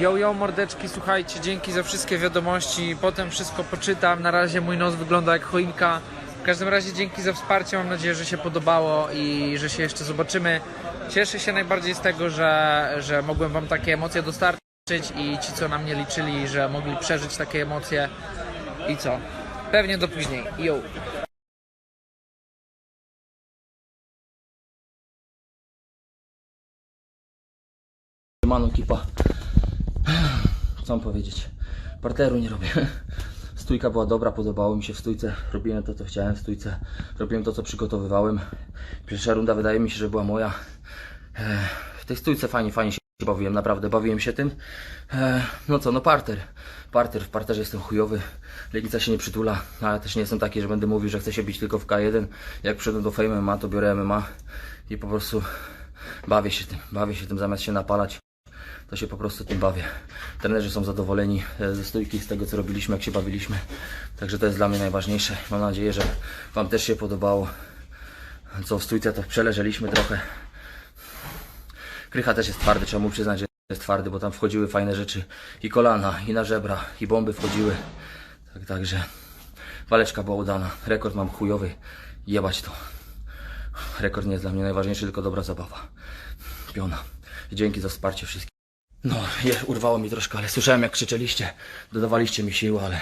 Yo, yo, mordeczki, słuchajcie, dzięki za wszystkie wiadomości, potem wszystko poczytam, na razie mój nos wygląda jak choinka. W każdym razie dzięki za wsparcie, mam nadzieję, że się podobało i że się jeszcze zobaczymy. Cieszę się najbardziej z tego, że, że mogłem wam takie emocje dostarczyć i ci, co na mnie liczyli, że mogli przeżyć takie emocje. I co? Pewnie do później. Yo. Kipa. Co mam powiedzieć? Parteru nie robię. Stójka była dobra, podobało mi się w stójce. Robiłem to, co chciałem w stójce. Robiłem to, co przygotowywałem. Pierwsza runda wydaje mi się, że była moja. W tej stójce fajnie, fajnie się bawiłem, naprawdę bawiłem się tym. No co, no parter. Parter, w parterze jestem chujowy. Legnica się nie przytula, ale też nie jestem taki, że będę mówił, że chcę się bić tylko w K1. Jak przyjdę do Fame MMA, to biorę MMA i po prostu bawię się tym, bawię się tym zamiast się napalać to się po prostu tym bawię. Trenerzy są zadowoleni e, ze stójki, z tego co robiliśmy, jak się bawiliśmy. Także to jest dla mnie najważniejsze. Mam nadzieję, że Wam też się podobało. Co w stójce to przeleżeliśmy trochę. Krycha też jest twardy, trzeba mu przyznać, że jest twardy, bo tam wchodziły fajne rzeczy. I kolana, i na żebra, i bomby wchodziły. Tak, także waleczka była udana. Rekord mam chujowy. Jebać to. Rekord nie jest dla mnie najważniejszy, tylko dobra zabawa. Piona. Dzięki za wsparcie wszystkim. No, je, urwało mi troszkę, ale słyszałem jak krzyczeliście. Dodawaliście mi siły, ale...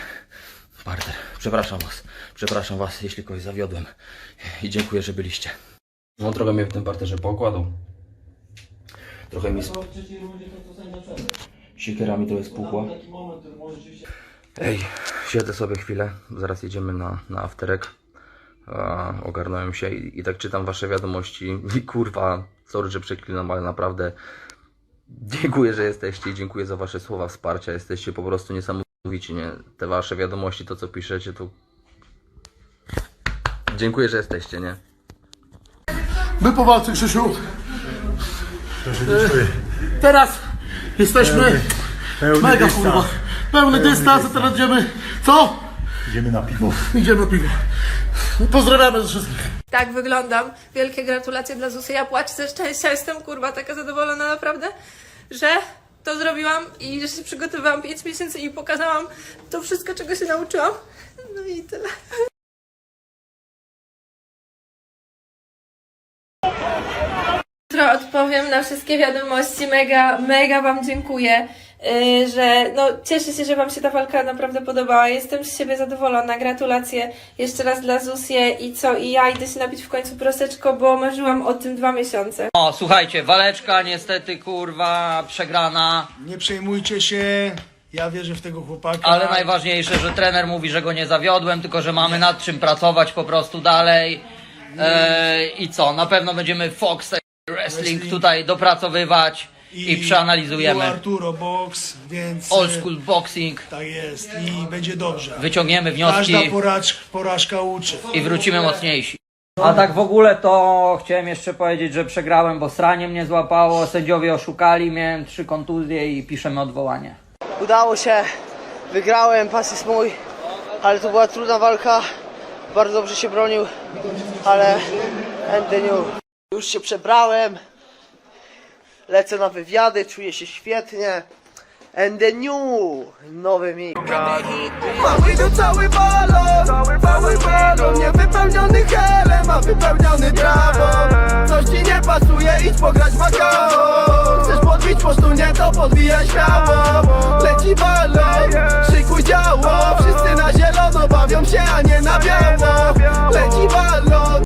Parter, przepraszam was. Przepraszam was, jeśli kogoś zawiodłem. I dziękuję, że byliście. No, trochę mnie w tym parterze pokładł. Trochę mi... Sp... Siekierami to jest puchła. Ej, siedzę sobie chwilę. Zaraz jedziemy na, na afterek. A, ogarnąłem się i, i tak czytam wasze wiadomości i kurwa, sorry, że przeklinam, ale naprawdę dziękuję, że jesteście i dziękuję za wasze słowa wsparcia. Jesteście po prostu niesamowici, nie? Te wasze wiadomości, to co piszecie, to dziękuję, że jesteście, nie? My po walce, Krzysiu. Teraz jesteśmy Pełny mega dystans. kurwa. Pełny dystans, a teraz idziemy. Co? Idziemy na piwo. Idziemy na piwo. Pozdrawiamy wszystkich. Tak wyglądam. Wielkie gratulacje dla Zusy. Ja płaczę ze szczęścia. Jestem kurwa taka zadowolona naprawdę, że to zrobiłam i że się przygotowałam 5 miesięcy i pokazałam to wszystko, czego się nauczyłam. No i tyle. Jutro odpowiem na wszystkie wiadomości. Mega, mega Wam dziękuję, że no, cieszę się, że Wam się ta walka naprawdę podobała. Jestem z siebie zadowolona. Gratulacje jeszcze raz dla Zusie i co? I ja idę się napić w końcu proseczko, bo marzyłam o tym dwa miesiące. O, słuchajcie, waleczka niestety kurwa przegrana, Nie przejmujcie się. Ja wierzę w tego chłopaka. ale najważniejsze, że trener mówi, że go nie zawiodłem, tylko że mamy nad czym pracować po prostu dalej. E, I co, na pewno będziemy Fox Wrestling Wrestling. tutaj dopracowywać i, u przeanalizujemy. Arturo Box, więc. Old school boxing, Tak jest. I będzie dobrze. wyciągniemy wnioski Każda porażka, porażka uczy. i wrócimy mocniejsi. A tak w ogóle to chciałem jeszcze powiedzieć, że przegrałem, bo sranie mnie złapało, sędziowie oszukali, miałem trzy kontuzje i piszemy odwołanie. Udało się, wygrałem, pas jest mój, ale to była trudna walka. Bardzo dobrze się bronił, ale new. Już się przebrałem, lecę na wywiady, czuję się świetnie. And the new, nowy mi. Mamy tu cały balon, cały balon Niewypełniony helem, a wypełniony trawą Coś ci nie pasuje, idź pograć w Chcesz podbić po nie to podbijaj śmiało